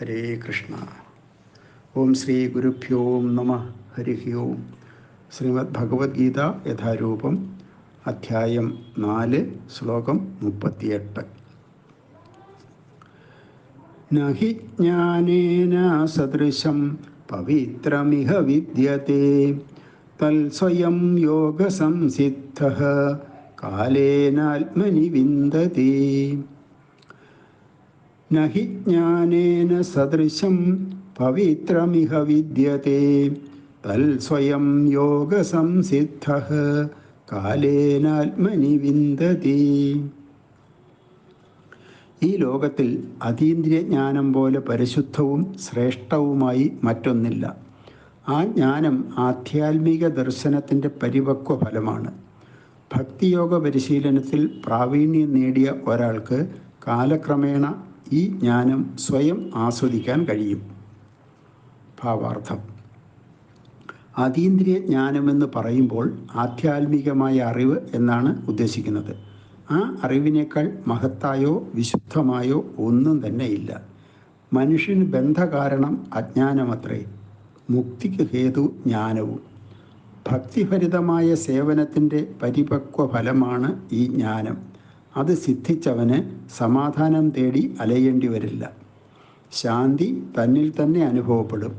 ഹരേ കൃഷ്ണ. ഓം ശ്രീ ഗുരുഭ്യോ നമ. ഹരി ഓം ശ്രീമദ് ഭഗവത്ഗീത യഥാരൂപം അധ്യായം നാല് ശ്ലോകം മുപ്പത്തിയെട്ട്. നഹി ജ്ഞാനേന സദൃശം പവിത്രമിഹ വിദ്യത്തെ തൽസ്വയം യോഗസംസിദ്ധ. കാലേനാത്മനി വിന്ദതി. നഹി ജ്ഞാനേന സദൃശം പവിത്രമിഹ വിദ്യത്തെ. തൽസ്വയം യോഗസംസിദ്ധ കാലേനാത്മനി വിന്ദതി. ഈ ലോകത്തിൽ അതീന്ദ്രിയ ജ്ഞാനം പോലെ പരിശുദ്ധവും ശ്രേഷ്ഠവുമായി മറ്റൊന്നില്ല. ആ ജ്ഞാനം ആധ്യാത്മിക ദർശനത്തിന്റെ പരിപക്വ ഫലമാണ്. ഭക്തിയോഗ പരിശീലനത്തിൽ പ്രാവീണ്യം നേടിയ ഒരാൾക്ക് കാലക്രമേണ ഈ ജ്ഞാനം സ്വയം ആസ്വദിക്കാൻ കഴിയും. ഭാവാർത്ഥം. അതീന്ദ്രിയ ജ്ഞാനമെന്ന് പറയുമ്പോൾ ആധ്യാത്മികമായ അറിവ് എന്നാണ് ഉദ്ദേശിക്കുന്നത്. ആ അറിവിനേക്കാൾ മഹത്തായോ വിശുദ്ധമായോ ഒന്നും തന്നെ ഇല്ല മനുഷ്യന് ബന്ധകാരണം അജ്ഞാനമത്രേ. മുക്തിക്ക് ഹേതു ജ്ഞാനവും. ഭക്തിഭരിതമായ സേവനത്തിന്റെ പരിപക്വ ഫലമാണ് ഈ ജ്ഞാനം. അത് സിദ്ധിച്ചവന് സമാധാനം തേടി അലയേണ്ടി വരില്ല. ശാന്തി തന്നിൽ തന്നെ അനുഭവപ്പെടും.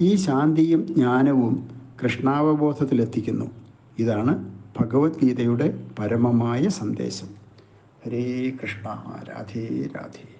ഈ ശാന്തിയും ജ്ഞാനവും കൃഷ്ണാവബോധത്തിലെത്തിക്കുന്നു. ഇതാണ് ഭഗവത്ഗീതയുടെ പരമമായ സന്ദേശം. ഹരേ കൃഷ്ണ രാധേ രാധേ.